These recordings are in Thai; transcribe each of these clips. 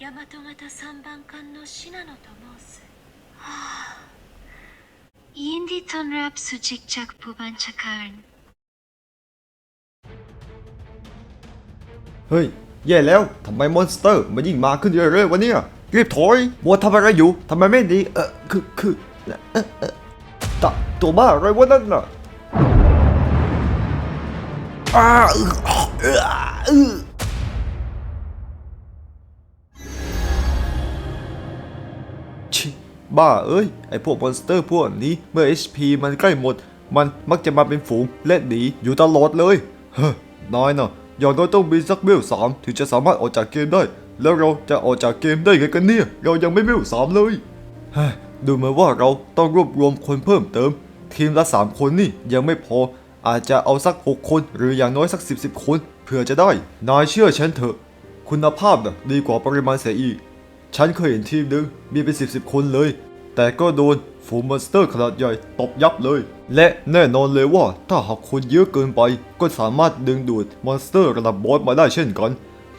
大和型三番艦の信濃と申す。はあ、ยินดีต้อนรับสู่จิกจากผู้บัญชาการ เฮ้ย แย่แล้วทำไมมอนสเตอร์มันยิ่งมาขึ้นเรื่อยๆวะเนี่ย รีบถอยมัวทำอะไรอยู่ทำไมไม่ดี เออคือคือเออเออตะตัวบ้าอะไรวะนั่นน่ะอ้าเออเออเออ บ้าเอ้ย ไอพวกมอนสเตอร์พวกนี้เมื่อ HP มันใกล้หมด มันมักจะมาเป็นฝูงและหนีอยู่ตลอดเลย เฮ้น้อยเนาะอย่างน้อยต้องมีสักเวลสามถึงจะสามารถออกจากเกมได้ แล้วเราจะออกจากเกมได้ไงกันเนี่ย เรายังไม่เวลสามเลยเฮ้ดูเหมือนว่าเราต้องรวบรวมคนเพิ่มเติม ทีมละ3คนนี่ยังไม่พอ อาจจะเอาสัก6คนหรืออย่างน้อยสัก10 10คนเพื่อจะได้ นายเชื่อฉันเถอะ คุณภาพนะดีกว่าปริมาณเสียอีก ฉันเคยเห็นทีมหนึ่งมีเป็น10 10คนเลย แต่ก็โดนฝูงมอนสเตอร์ขนาดใหญ่ตบยับเลย และแน่นอนเลยว่าถ้าหากคนเยอะเกินไป ก็สามารถดึงดูดมอนสเตอร์ระดับบอสมาได้เช่นกัน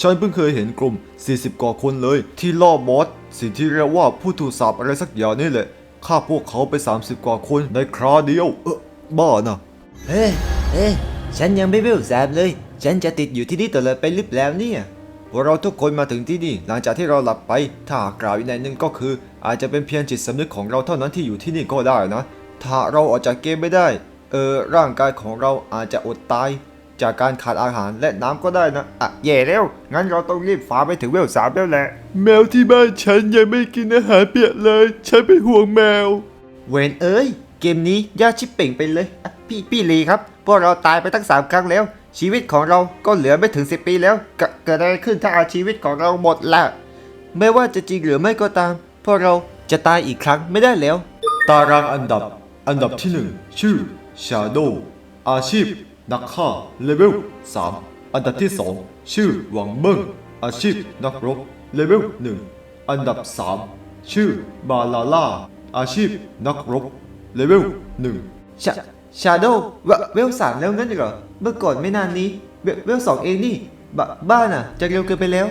ฉันเพิ่งเคยเห็นกลุ่ม 40กว่าคนเลย ที่ล่อบอสสิ่งที่เรียกว่าผู้ถูกสาปอะไรสักอย่างนี่แหละฆ่าพวกเขาไป 30 กว่าคนในคราเดียว เออบ้านะเฮ้เฮ้ฉันยังไม่เวลสามเลย ฉันจะติดอยู่ที่นี่ตลอดไปหรือเปล่าเนี่ย พวกเราทุกคนมาถึงที่นี่ หลังจากที่เราหลับไป ถ้าหากกล่าวอีกในหนึ่งก็คือ อาจจะเป็นเพียงจิตสำนึกของเราเท่านั้นที่อยู่ที่นี่ก็ได้นะ ถ้าเราออกจากเกมไม่ได้ เออ ร่างกายของเราอาจจะอดตาย จากการขาดอาหารและน้ำก็ได้นะ อะแย่แล้ว งั้นเราต้องรีบฝาไปถึงเวลสามแล้วแหละ แมวที่บ้านฉันยังไม่กินอาหารเปียกเลย ฉันเป็นห่วงแมว เวนเอ้ย เกมนี้ยากชิบเป่งไปเลยอะพี่พี่ลีครับ พวกเราตายไปตั้งสามครั้งแล้ว ชีวิตของเราก็เหลือไม่ถึง 10 ปีแล้วเกเกิดอะไรขึ้นถ้าเอาชีวิตของเราหมดละไม่ว่าจะจริงหรือไม่ก็ตาม พวกเราจะตายอีกครั้งไม่ได้แล้ว ตารางอันดับ อันดับที่ 1 ชื่อ Shadow อาชีพ นักฆ่าเลเวล3 อันดับที่ 2 ชื่อหวังเบิ้งอาชีพ นักรบเลเวล1 อันดับ 3 ชื่อบาลาล่าอาชีพ นักรบเลเวล1 ชาโดว์เวลสามแล้วงั้นเหรอ เมื่อก่อนไม่นานนี้ เวลสองเองนี่บบ้านอะ จะเร็วเกินไปแล้ว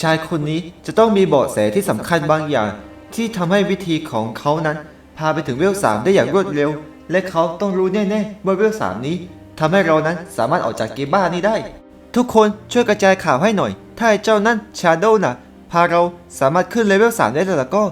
ชายคนนี้จะต้องมีเบาะแสที่สำคัญบางอย่าง ที่ทำให้วิธีของเขานั้น พาไปถึงเวลสามได้อย่างรวดเร็ว และเขาต้องรู้แน่ๆว่าเวลสามนี้ทำให้เรานั้นสามารถออกจากเกมบ้านี้ได้ ทุกคนช่วยกระจายข่าวให้หน่อย ถ้าไอ้เจ้านั่นชาโดว์น่ะ พาเราสามารถขึ้นเลเวล3ได้แล้วก็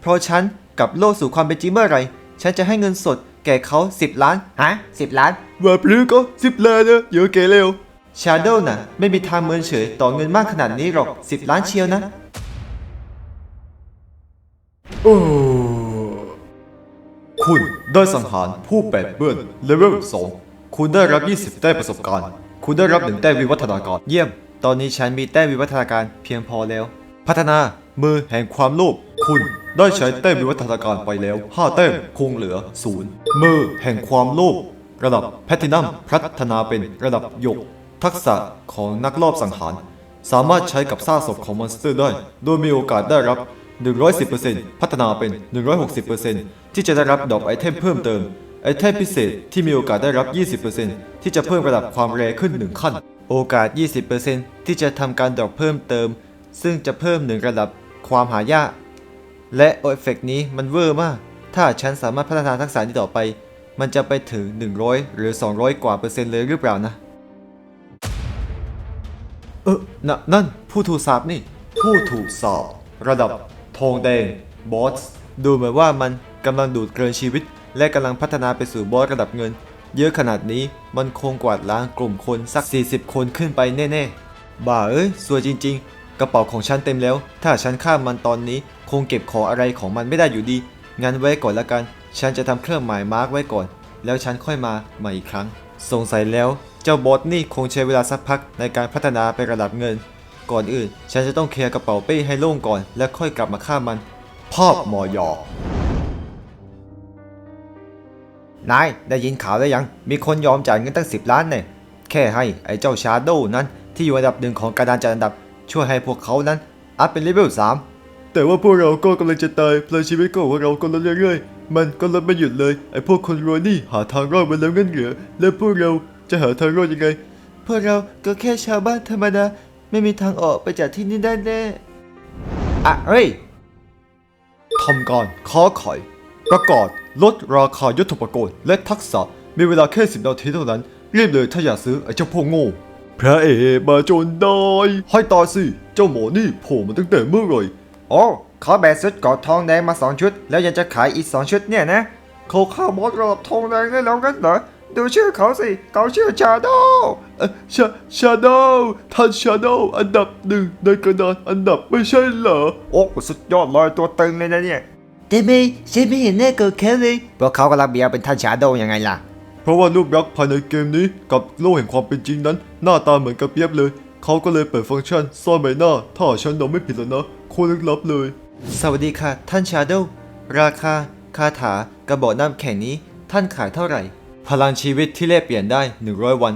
เพราะฉันกับโลกสู่ความเป็นจริงเมื่อไรฉันจะให้เงินสด แก่เขา 10 ล้าน ฮะ 10 ล้านว่าพลือก็สิบล้านนะเยอะเกเร็วชาโดว์น่ะ ไม่มีทางเมินเฉยต่อเงินมากขนาดนี้หรอก 10 ล้านเชียวนะ โอ้ คุณได้สังหารผู้แปดเปื้อนเลเวล2คุณได้รับ 20 แต้มประสบการณ์ คุณได้รับ1แต้มวิวัฒนาการ เยี่ยม ตอนนี้ฉันมีแต้มวิวัฒนาการเพียงพอแล้ว พัฒนา มือแห่งความโลภคุณได้ใช้แต้มวิวัฒนาการไปแล้ว 5 แต้มคงเหลือศูนย์มือแห่งความโลภระดับแพทินัมพัฒนาเป็นระดับหยก ทักษะของนักลอบสังหาร สามารถใช้กับซากศพของมอนสเตอร์ได้ โดยมีโอกาสได้รับ 110%พัฒนาเป็น 160%ที่จะได้รับดอกไอเทมเพิ่มเติม ไอเทมพิเศษที่มีโอกาสได้รับ 20%ที่จะเพิ่มระดับความแรงขึ้น 1 ขั้น โอกาส 20%ที่จะทำการดอปเพิ่มเติม ซึ่งจะเพิ่มหนึ่งระดับ ความหายาก และเอฟเฟกต์นี้มันเวอร์มาก ถ้าฉันสามารถพัฒนาทักษะนี้ต่อไป มันจะไปถึง 100 หรือ 200 กว่าเปอร์เซ็นต์เลยหรือเปล่านะ เออนนั่นผู้ถูกสาปนี่ ผู้ถูกสาประดับทองแดงบอสดูเหมือนว่ามันกำลังดูดเกินชีวิต และกำลังพัฒนาไปสู่บอสระดับเงิน เยอะขนาดนี้มันคงกวาดล้างกลุ่มคนสัก 40 คนขึ้นไปแน่ๆบ้าเอ้ยสวยจริง ๆ กระเป๋าของฉันเต็มแล้ว ถ้าฉันฆ่ามันตอนนี้ คงเก็บของอะไรของมันไม่ได้อยู่ดี งั้นไว้ก่อนละกัน ฉันจะทำเครื่องหมายมาร์กไว้ก่อน แล้วฉันค่อยมาใหม่อีกครั้ง สงสัยแล้ว เจ้าบอสนี่คงใช้เวลาสักพักในการพัฒนาไประดับเงิน ก่อนอื่น ฉันจะต้องเคลียร์กระเป๋าเป้ให้โล่งก่อน แล้วค่อยกลับมาฆ่ามันภาพมอยอนายได้ยินข่าวแล้วยัง มีคนยอมจ่ายเงินตั้ง 10 ล้านเนี่ยแค่ให้ไอ้เจ้าชาโดนั้นที่อยู่อันดับหนึ่งของการดานจัดอันดับ ช่วยให้พวกเขานั้นอัพเป็นเลเวล3แต่ว่าพวกเราก็กำลังจะตายเพราชีวิตของพวกเราก็ลดเรื่อยๆ มันก็ลดไม่หยุดเลย ไอ้พวกคนรวยนี่หาทางรอดมาแล้วงั้นเหรอแล้วพวกเราจะหาทางรอดยังไง พวกเราก็แค่ชาวบ้านธรรมดาไม่มีทางออกไปจากที่นี่ได้แน่อะเฮ้ยทำการค้าขายประกาศลดราคายุทธปกรณ์และทักษะมีเวลาแค่สิบนาทีเท่านั้นรีบเลยถ้าอยากซื้อไอ้เจ้าพวกโง่ พระเอกมาจนได้ให้ตายสิ เจ้าหมอนี่โผล่มาตั้งแต่เมื่อไหร่โอ้ขอแบกชุดเกอดทองแดงมาสองชุด แล้วยังจะขายอีกสองชุดเนี่ยนะ เขาข้าวมดระดับทองแดงได้แล้วกันเหรอดูชื่อเขาสิเขาชื่อชาโดเอ่อชาชาโดท่านชาโดอันดับหนึ่งในกระดานอันดับไม่ใช่เหรอ โอ้สุดยอดเลยตัวตึงเลยนะเนี่ยแต่ไม่ฉันไม่เห็นหน้าเกิดแค่เลยพวกเขากำลังเบียร์เป็นท่านชาโดยังไงล่ะ เพราะว่ารูปยักษ์ภายในเกมนี้กับโลกแห่งความเป็นจริงนั้น หน้าตาเหมือนกันเปียบเลย เขาก็เลยเปิดฟังก์ชันซ่อนใบหน้า ถ้าฉันเดาไม่ผิดแล้วนะโคตรลึกลับเลย สวัสดีค่ะ ท่านชาโดราคา คาถากระบอกน้ำแข็งนี้ ท่านขายเท่าไหร่ พลังชีวิตที่แลกเปลี่ยนได้ 100 วัน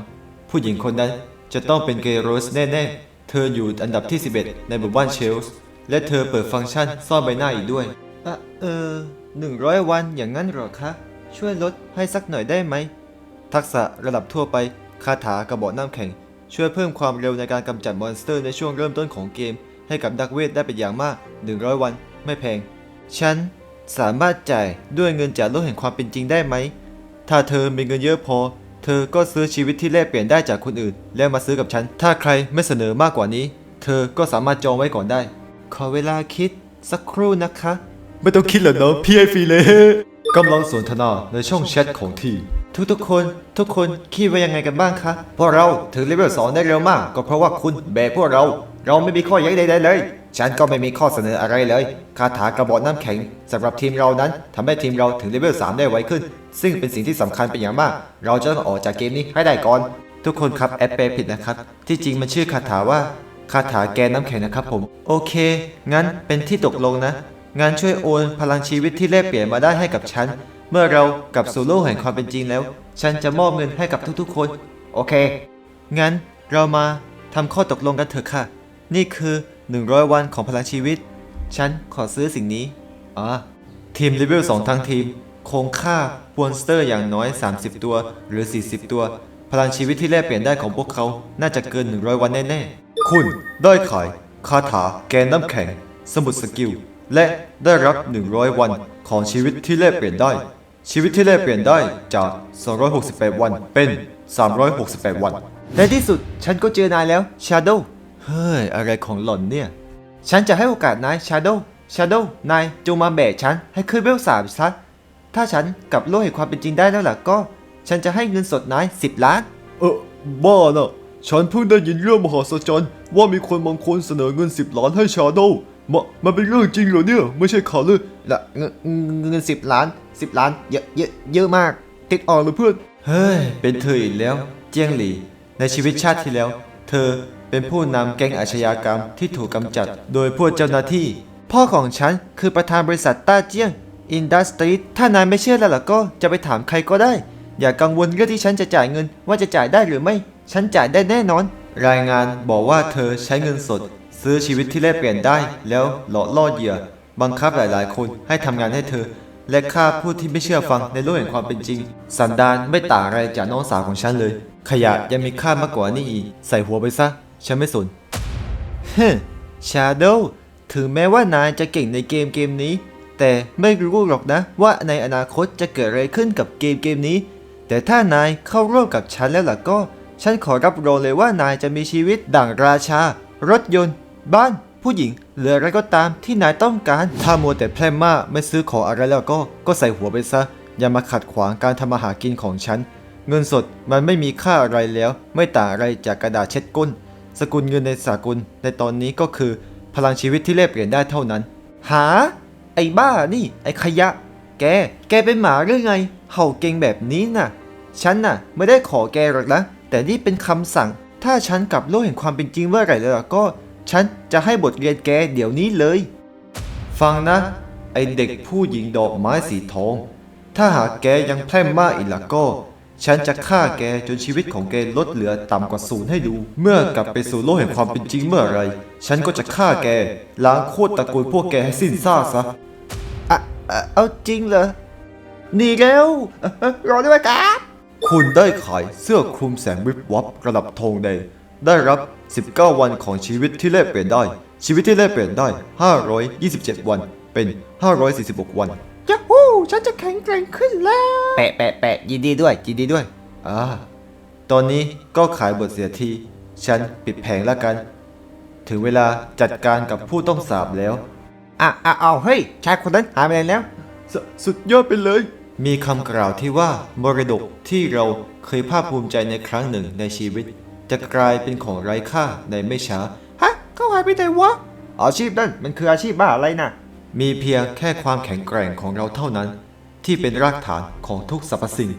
ผู้หญิงคนนั้นจะต้องเป็นเกย์โรสแน่ๆ เธออยู่อันดับที่ 11 ในหมู่บ้านเชลส์และเธอเปิดฟังก์ชันซ่อนใบหน้าอีกด้วยอะเออ100 วันอย่างนั้นเหรอคะ ช่วยลดให้สักหน่อยได้ไหม ทักษะระดับทั่วไป คาถากระบอกน้ำแข็ง ช่วยเพิ่มความเร็วในการกำจัดมอนสเตอร์ในช่วงเริ่มต้นของเกม ให้กับนักเวทได้เป็นอย่างมาก 100 วันไม่แพง ฉันสามารถจ่ายด้วยเงินจากโลกแห่งความเป็นจริงได้ไหม ถ้าเธอมีเงินเยอะพอ เธอก็ซื้อชีวิตที่แลกเปลี่ยนได้จากคนอื่น แล้วมาซื้อกับฉัน ถ้าใครไม่เสนอมากกว่านี้ เธอก็สามารถจองไว้ก่อนได้ ขอเวลาคิดสักครู่นะคะ ไม่ต้องคิดหรอกเนาะพี่ไอฟรีเลยกำลังสนทนาในช่องแชทของทีม ทุกทุกๆคนทุกคนคิดว่ายังไงกันบ้างคะพวกเราถึงเลเวลสองได้เร็วมาก ก็เพราะว่าคุณแบกพวกเรา เราไม่มีข้อแย้งใดๆเลย ฉันก็ไม่มีข้อเสนออะไรเลย คาถากระบอกน้ำแข็งสำหรับทีมเรานั้นทำให้ทีมเราถึงเลเวล3ได้ไวขึ้น ซึ่งเป็นสิ่งที่สำคัญเป็นอย่างมาก เราจะต้องออกจากเกมนี้ให้ได้ก่อน ทุกคนครับแอดแปลผิดนะครับ ที่จริงมันชื่อคาถาว่าคาถาแกนน้ำแข็งนะครับผม โอเค งั้นเป็นที่ตกลงนะ งานช่วยโอนพลังชีวิตที่แลกเปลี่ยนมาได้ให้กับฉัน เมื่อเรากลับสู่โลกแห่งความเป็นจริงแล้ว ฉันจะมอบเงินให้กับทุกๆคน โอเค งั้นเรามาทำข้อตกลงกันเถอะค่ะ นี่คือ 100 วันของพลังชีวิต ฉันขอซื้อสิ่งนี้อ่าทีมเลเวล2ทั้งทีม คงค่าปวนสเตอร์อย่างน้อย 30 ตัว หรือ 40 ตัว พลังชีวิตที่แลกเปลี่ยนได้ของพวกเขาน่าจะเกิน 100 วันแน่ๆ คุณได้ขายคาถาแกนน้ำแข็ง สมุดสกิล และได้รับ 100 วันของชีวิตที่แลกเปลี่ยนได้ ชีวิตที่แลกเปลี่ยนได้จาก 268 วันเป็น 368 วัน ในที่สุดฉันก็เจอนายแล้ว Shadow เฮ้ย อะไรของหล่อนเนี่ย ฉันจะให้โอกาสนาย Shadow Shadow นายจงมาแบกฉันให้ขึ้นเวลสามซะถ้าฉันกลับโลกแห่งความเป็นจริงได้แล้วล่ะก็ ฉันจะให้เงินสดนาย 10 ล้าน เออบ้าน่ะ ฉันเพิ่งได้ยินเรื่องมหาศจรรย์ว่ามีคนบางคนเสนอเงิน 10 ล้านให้ชาโด มามันเป็นเรื่องจริงเหรอเนี่ย ไม่ใช่ข่าวเลยละเงินเงินสิบล้านสิบล้าน เยอะเยอะเยอะมากติดอ่างเลยเพื่อน เฮ้ย เป็นเธออีกแล้ว เจียงหลี ในชีวิตชาติที่แล้ว เธอเป็นผู้นำแก๊งอาชญากรรมที่ถูกกำจัด โดยพวกเจ้าหน้าที่ พ่อของฉันคือประธานบริษัทต้าเจี้ยงอินดัสตรีถ้านายไม่เชื่อแล้วล่ะก็จะไปถามใครก็ได้ อย่ากังวลเรื่องที่ฉันจะจ่ายเงินว่าจะจ่ายได้หรือไม่ ฉันจ่ายได้แน่นอน รายงานบอกว่าเธอใช้เงินสด ซื้อชีวิตที่แลกเปลี่ยนได้ แล้วหลอกล่อเหยื่อ บังคับหลายๆ คนให้ทำงานให้เธอ และฆ่าผู้ที่ไม่เชื่อฟังในโลกแห่งความเป็นจริง สันดานไม่ต่างอะไรจากน้องสาวของฉันเลย ขยะยังมีค่ามากกว่านี้อีก ใส่หัวไปซะ ฉันไม่สนฮึชาโดว์ถึงแม้ว่านายจะเก่งในเกมเกมนี้ แต่ไม่รู้หรอกนะว่าในอนาคตจะเกิดอะไรขึ้นกับเกมเกมนี้ แต่ถ้านายเข้าร่วมกับฉันแล้วล่ะก็ ฉันขอรับรองเลยว่านายจะมีชีวิตดั่งราชา รถยนต์ บ้านผู้หญิงหรืออะไรก็ตามที่นายต้องการ ถ้ามัวแต่แพร่มมากไม่ซื้อของอะไรแล้วก็ก็ใส่หัวไปซะ อย่ามาขัดขวางการทำมาหากินของฉัน เงินสดมันไม่มีค่าอะไรแล้ว ไม่ต่างอะไรจากกระดาษเช็ดก้น สกุลเงินในสากลในตอนนี้ก็คือ พลังชีวิตที่แลกเปลี่ยนได้เท่านั้น หา ไอ้บ้านี่ ไอ้ขยะ แก แกเป็นหมาหรือไง เห่าเก่งแบบนี้น่ะ ฉันน่ะ ไม่ได้ขอแกหรอกนะแต่นี่เป็นคำสั่ง ถ้าฉันกลับโลกแห่งความเป็นจริงเมื่อไหร่แล้วก็ ฉันจะให้บทเรียนแกเดี๋ยวนี้เลย ฟังนะ ไอเด็กผู้หญิงดอกไม้สีทอง ถ้าหากแกยังแพร่มมากอีกละก็ ฉันจะฆ่าแกจนชีวิตของแกลดเหลือต่ำกว่าศูนย์ให้ดู เมื่อกลับไปสู่โลกแห่งความเป็นจริงเมื่อไหรฉันก็จะฆ่าแกล้างโคตรตระกูลพวกแกให้สิ้นซากซะอะอะเอาจริงเหรอหนีเร็วเอ่อเอ่อรอด้วยครับคุณได้ขายเสื้อคลุมแสงวิบวับระดับทองแดงได้รับ 19 วันของชีวิตที่แลกเปลี่ยนได้ ชีวิตที่แลกเปลี่ยนได้ 527 วัน เป็น 546 วันยะฮูฉันจะแข็งแกร่งขึ้นแล้ว แปะแปะแปะยินดีด้วยยินดีด้วย อ่า ตอนนี้ก็ขายบทเสียที ฉันปิดแผงแล้วกัน ถึงเวลาจัดการกับผู้ต้องสาบแล้ว อะอะเอาเฮ้ย ชายคนนั้นหายไปไหนแล้ว สสุดยอดไปเลย มีคำกล่าวที่ว่ามรดกที่เราเคยภาคภูมิใจในครั้งหนึ่งในชีวิต จะกลายเป็นของไร้ค่าในไม่ช้า ฮะ เขาหายไปไหนวะ อาชีพนั่นมันคืออาชีพบ้าอะไรนะมีเพียงแค่ความแข็งแกร่งของเราเท่านั้น ที่เป็นรากฐานของทุกสรรพสิ่ง